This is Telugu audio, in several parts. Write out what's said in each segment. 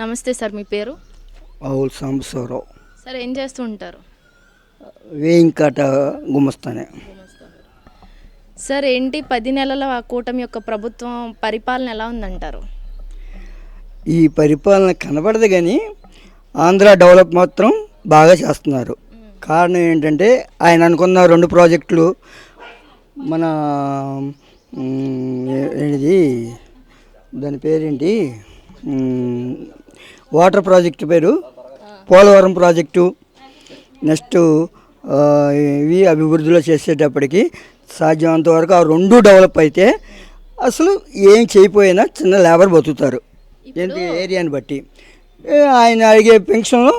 నమస్తే సార్ మీ పేరు? ఆవుల సాంబశివరావు. సార్ ఏం చేస్తూ ఉంటారు? వేయింకాట గుమస్తానే. సార్ ఏంటి పది నెలల కూటమి యొక్క ప్రభుత్వం పరిపాలన ఎలా ఉందంటారు? ఈ పరిపాలన కనబడదు కానీ ఆంధ్ర డెవలప్ మాత్రం బాగా చేస్తున్నారు. కారణం ఏంటంటే ఆయన అనుకున్న రెండు ప్రాజెక్టులు మన ఏంటిది? దాని పేరేంటి? వాటర్ ప్రాజెక్టు పేరు పోలవరం ప్రాజెక్టు. నెక్స్ట్ ఇవి అభివృద్ధిలో చేసేటప్పటికి సాధ్యమంత వరకు ఆ రెండు డెవలప్ అయితే అసలు ఏం చేయకపోయినా చిన్న లేబర్ బతుకుతారు. ఏంటి ఏరియాని బట్టి. ఆయన అడిగే పెన్షన్లు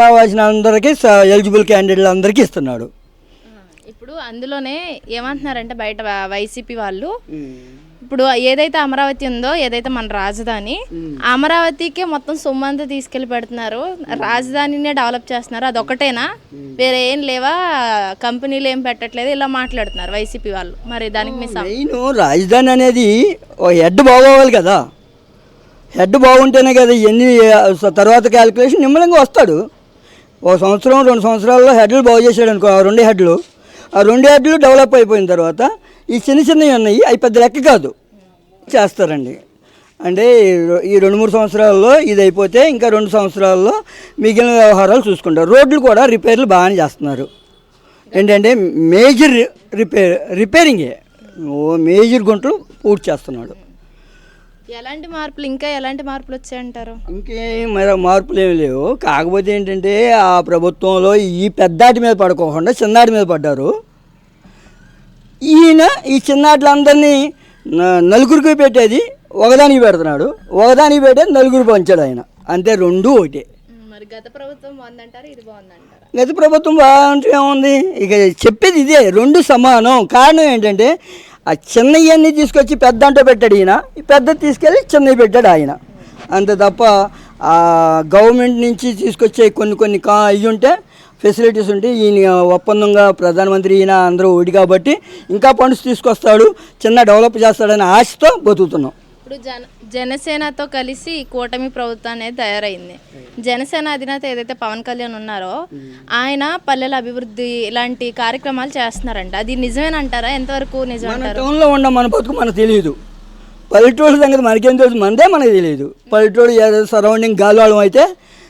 కావాల్సిన అందరికీ ఎలిజిబుల్ క్యాండిడేట్లు అందరికీ ఇస్తున్నాడు. ఇప్పుడు అందులోనే ఏమంటున్నారంటే బయట వైసీపీ వాళ్ళు ఇప్పుడు ఏదైతే అమరావతి ఉందో ఏదైతే మన రాజధాని అమరావతికే మొత్తం సొమ్ము అంతా తీసుకెళ్ళి పెడుతున్నారు. రాజధానినే డెవలప్ చేస్తున్నారు. అదొకటేనా వేరే ఏం లేవా? కంపెనీలు ఏం పెట్టట్లేదు. ఇలా మాట్లాడుతున్నారు వైసీపీ వాళ్ళు. మరి దానికి మీ మెయిన్ రాజధాని అనేది ఓ హెడ్ బాగోవాలి కదా. హెడ్ బాగుంటేనే కదా ఎన్ని తర్వాత క్యాలిక్యులేషన్ నిమ్మలంగా వస్తాడు. ఒక సంవత్సరం రెండు సంవత్సరాల్లో హెడ్లు బాగు చేశాడు అనుకో రెండు హెడ్లు. ఆ రెండు యార్డులు డెవలప్ అయిపోయిన తర్వాత ఈ చిన్న చిన్నవి ఉన్నాయి అవి పెద్ద లెక్క కాదు. చేస్తారండి. అంటే ఈ ఈ రెండు మూడు సంవత్సరాల్లో ఇది అయిపోతే ఇంకా రెండు సంవత్సరాల్లో మిగిలిన వ్యవహారాలు చూసుకుంటారు. రోడ్లు కూడా రిపేర్లు బాగానే చేస్తున్నారు. ఏంటంటే మేజర్ రిపేర్ రిపేరింగే. ఓ మేజర్ గుంటలు పూర్తి చేస్తున్నాడు. ఎలాంటి మార్పులు ఇంకా ఎలాంటి మార్పులు వచ్చాయంటారు? ఇంకేం మరి మార్పులు ఏమి లేవు. కాకపోతే ఏంటంటే ఆ ప్రభుత్వంలో ఈ పెద్దాటి మీద పడుకోకుండా చిన్నాటి మీద పడ్డారు. ఈయన ఈ చిన్నాట్లందరినీ నలుగురికి పెట్టేది ఒకదానికి పెడుతున్నాడు. ఒకదానికి పెట్టేది నలుగురు పంచాడు ఆయన. అంతే రెండు ఒకటే. మరి గత ప్రభుత్వం బాగుందంటారా? ఇది బాగుందంటారా? గత ప్రభుత్వం బాగుంటే ఏముంది? ఇక చెప్పేది ఇదే రెండు సమానం. కారణం ఏంటంటే ఆ చిన్నవన్నీ తీసుకొచ్చి పెద్ద అంటూ పెట్టాడు ఈయన. ఈ పెద్ద తీసుకెళ్ళి చిన్నవి పెట్టాడు ఆయన. అంతే తప్ప ఆ గవర్నమెంట్ నుంచి తీసుకొచ్చే కొన్ని కొన్ని కా ఇవి ఉంటే ఫెసిలిటీస్ ఉంటే ఈయన ఒప్పందంగా ప్రధానమంత్రి ఈయన అందరూ ఓడి కాబట్టి ఇంకా ఫండ్స్ తీసుకొస్తాడు చిన్న డెవలప్ చేస్తాడనే ఆశతో బతుకుతున్నాం. ఇప్పుడు జన జనసేనతో కలిసి కూటమి ప్రభుత్వం అనేది తయారైంది. జనసేన అధినేత ఏదైతే పవన్ కళ్యాణ్ ఉన్నారో ఆయన పల్లెల అభివృద్ధి ఇలాంటి కార్యక్రమాలు చేస్తున్నారంట. అది నిజమేనంటారా? ఎంతవరకు నిజం మన అంటారు? టౌన్లో ఉన్న మన బతుకు మనకు తెలియదు పల్లెటూళ్ళ సంగతి మనకేం తెలుసు? మనదే మనకు తెలియదు పల్లెటూరు ఏదో సరౌండింగ్ గాలివాళం అయితే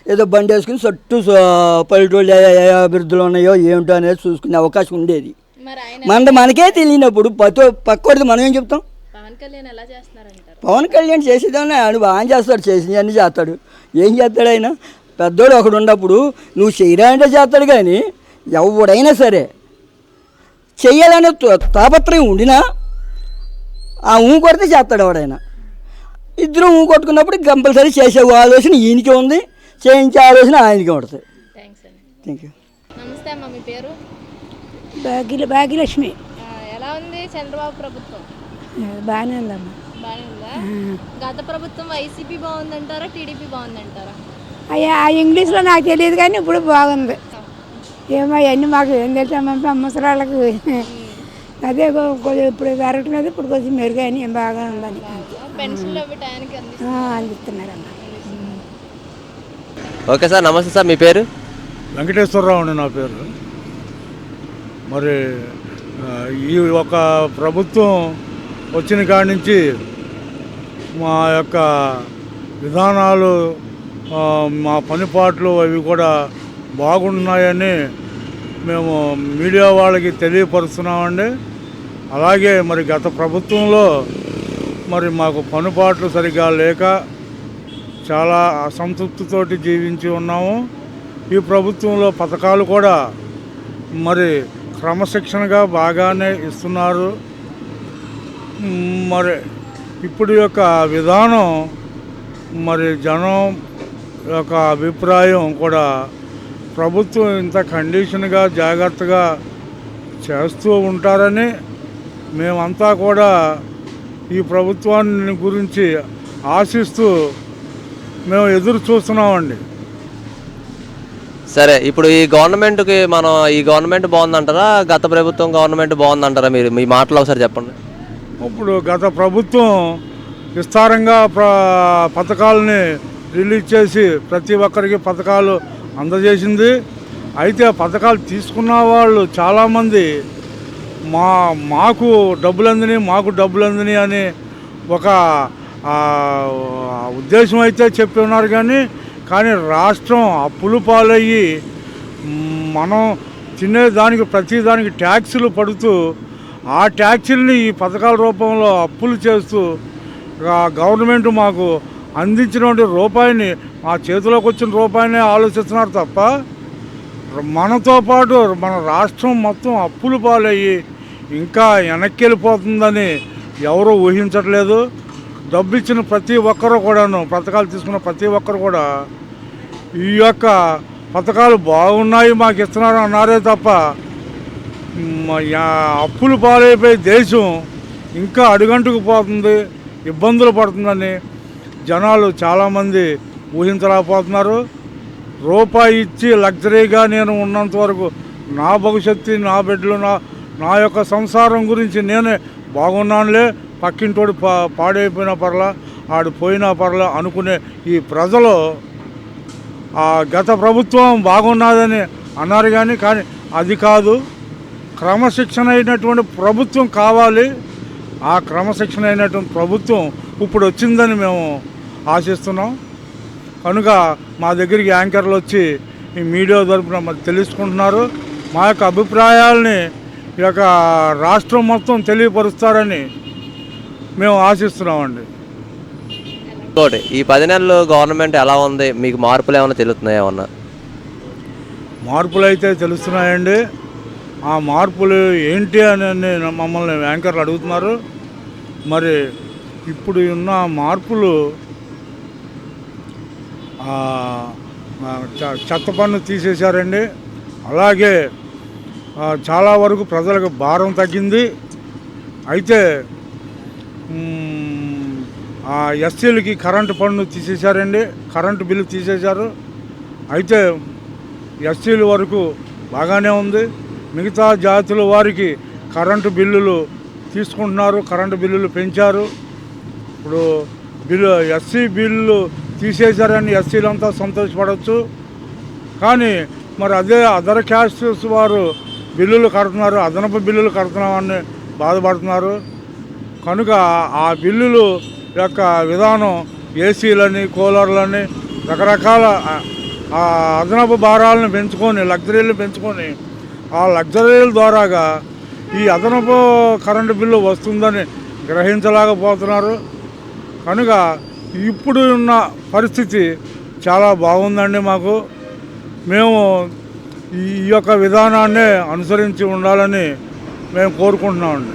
ఏదో బండి వేసుకుని చుట్టూ స- పల్లెటూళ్ళు ఏ ఏ అభివృద్ధిలో ఉన్నాయో ఏమిటో అనేది చూసుకునే అవకాశం ఉండేది. మరి ఆయన మనది మనకే తెలియనప్పుడు పక్క పక్కోడిది మనం ఏం చెప్తాం? పవన్ కళ్యాణ్ ఎలా చేస్తున్నారంటారు? పవన్ కళ్యాణ్ చేసేదాన్ని ఆయన బాగా చేస్తాడు చేసింది అన్నీ చేస్తాడు. ఏం చేస్తాడు ఆయన? పెద్దోడు ఒకడు ఉన్నప్పుడు నువ్వు చేయరా అంటే చేస్తాడు కానీ ఎవడైనా సరే చెయ్యాలనే త- తాపత్రయం ఉండినా ఆ ఊ కొడితే చేస్తాడు ఎవడైనా. ఇద్దరు ఊ కొట్టుకున్నప్పుడు కంపల్సరీ చేసే ఆలోచన ఈయనకి ఉంది చేయించే ఆలోచన ఆయనకి ఉంటుంది. థ్యాంక్ యూ నమస్తే అమ్మ మీ పేరు? భాగ్య భాగ్యలక్ష్మి ఆ, ఎలా ఉంది చంద్రబాబు ప్రభుత్వం? బాగానే ఉందమ్మా. బాగానే ఉందా? గత ప్రభుత్వం వైసీపీ బాగుందంటారా టీడీపీ బాగుందంటారా? అయ్యా ఆ ఇంగ్లీష్లో నాకు తెలియదు కానీ ఇప్పుడు బాగుంది. ఏమో అవన్నీ మాకు ఏం తెలుసా ముసలాళ్ళకు అదే ఇప్పుడు పెరగట్లేదు ఇప్పుడు కొంచెం మెరుగైన ఏం బాగా ఉందని. అందిస్తున్నారమ్మా. ఓకే సార్ నమస్తే సార్ మీ పేరు? వెంకటేశ్వరరావు అండి నా పేరు. మరి ఈ ఒక ప్రభుత్వం వచ్చిన కాడి నుంచి మా యొక్క విధానాలు మా పనిపాట్లు అవి కూడా బాగున్నాయని మేము మీడియా వాళ్ళకి తెలియపరుస్తున్నామండి. అలాగే మరి గత ప్రభుత్వంలో మరి మాకు పనిపాట్లు సరిగ్గా లేక చాలా అసంతృప్తితోటి జీవించి ఉన్నాము. ఈ ప్రభుత్వంలో పథకాలు కూడా మరి క్రమశిక్షణగా బాగానే ఇస్తున్నారు. మరి ఇప్పుడు యొక్క విధానం మరి జనం యొక్క అభిప్రాయం కూడా ప్రభుత్వం ఇంత కండిషన్గా జాగ్రత్తగా చేస్తూ ఉంటారని మేమంతా కూడా ఈ ప్రభుత్వాన్ని గురించి ఆశిస్తూ మేము ఎదురు చూస్తున్నామండి. సరే ఇప్పుడు ఈ గవర్నమెంట్కి మనం ఈ గవర్నమెంట్ బాగుందంటారా? గత ప్రభుత్వం గవర్నమెంట్ బాగుందంటారా మీరు? మీ మాటలు ఒకసారి చెప్పండి. ఇప్పుడు గత ప్రభుత్వం విస్తారంగా ప్ర పథకాలని రిలీజ్ చేసి ప్రతి ఒక్కరికి పథకాలు అందజేసింది. అయితే పథకాలు తీసుకున్న వాళ్ళు చాలామంది మా మాకు డబ్బులు అందినాయి మాకు డబ్బులు అందినాయి అని ఒక ఉద్దేశం అయితే చెప్పి ఉన్నారు కానీ కానీ రాష్ట్రం అప్పులు పాలయ్యి మనం తినేదానికి ప్రతి దానికి ట్యాక్సులు పడుతూ ఆ ట్యాక్సీలని ఈ పథకాల రూపంలో అప్పులు చేస్తూ గవర్నమెంట్ మాకు అందించినటువంటి రూపాయిని మా చేతిలోకి వచ్చిన రూపాయిని ఆలోచిస్తున్నారు తప్ప మనతో పాటు మన రాష్ట్రం మొత్తం అప్పులు పాలయ్యి ఇంకా వెనక్కి వెళ్ళిపోతుందని ఎవరూ ఊహించట్లేదు. డబ్బు ఇచ్చిన ప్రతి ఒక్కరు కూడాను పథకాలు తీసుకున్న ప్రతి ఒక్కరు కూడా ఈ యొక్క పథకాలు బాగున్నాయి మాకు ఇస్తున్నారు అన్నారే తప్ప అప్పులు పాలైపోయి దేశం ఇంకా అడుగంటుకు పోతుంది ఇబ్బందులు పడుతుందని జనాలు చాలామంది ఊహించలేకపోతున్నారు. రూపాయి ఇచ్చి లగ్జరీగా నేను ఉన్నంత వరకు నా భవిష్యత్తు నా బిడ్డలు నా నా యొక్క సంసారం గురించి నేనే బాగున్నానులే పక్కింటోడు పా పాడైపోయినా పర్లా ఆడు పోయినా పర్లా అనుకునే ఈ ప్రజలు ఆ గత ప్రభుత్వం బాగున్నదని అన్నారు కానీ కానీ అది కాదు. క్రమశిక్షణ అయినటువంటి ప్రభుత్వం కావాలి. ఆ క్రమశిక్షణ అయినటువంటి ప్రభుత్వం ఇప్పుడు వచ్చిందని మేము ఆశిస్తున్నాం. కనుక మా దగ్గరికి యాంకర్లు వచ్చి ఈ మీడియా తరపున మరి తెలుసుకుంటున్నారు. మా యొక్క అభిప్రాయాల్ని ఈ యొక్క రాష్ట్రం మొత్తం తెలియపరుస్తారని మేము ఆశిస్తున్నామండి. ఇంకోటి ఈ పది నెలలు గవర్నమెంట్ ఎలా ఉంది? మీకు మార్పులు ఏమైనా తెలుస్తున్నాయి ఏమన్నా? మార్పులు అయితే తెలుస్తున్నాయండి. ఆ మార్పులు ఏంటి అని మమ్మల్ని యాంకర్లు అడుగుతున్నారు. మరి ఇప్పుడు ఉన్న మార్పులు చెత్త పన్ను తీసేశారండి. అలాగే చాలా వరకు ప్రజలకు భారం తగ్గింది. అయితే ఆ ఎస్సీలకి కరెంటు పన్ను తీసేశారండి. కరెంటు బిల్లు తీసేశారు. అయితే ఎస్సీల వరకు బాగానే ఉంది. మిగతా జాతుల వారికి కరెంటు బిల్లులు తీసుకుంటున్నారు కరెంటు బిల్లులు పెంచారు. ఇప్పుడు బిల్లు ఎస్సీ బిల్లు తీసేశారని ఎస్సీలంతా సంతోషపడవచ్చు కానీ మరి అదే అదర్ క్యాస్ట్స్ వారు బిల్లులు కడుతున్నారు అదనపు బిల్లులు కడుతున్నామని బాధపడుతున్నారు. కనుక ఆ బిల్లులు యొక్క విధానం ఏసీలని కూలర్లని రకరకాల అదనపు భారాలను పెంచుకొని లగ్జరీలు పెంచుకొని ఆ లగ్జరీల ద్వారాగా ఈ అదనపు కరెంటు బిల్లు వస్తుందని గ్రహించలేకపోతున్నారు. కనుక ఇప్పుడు ఉన్న పరిస్థితి చాలా బాగుందండి మాకు. మేము ఈ యొక్క విధానాన్నే అనుసరించి ఉండాలని మేము కోరుకుంటున్నామండి.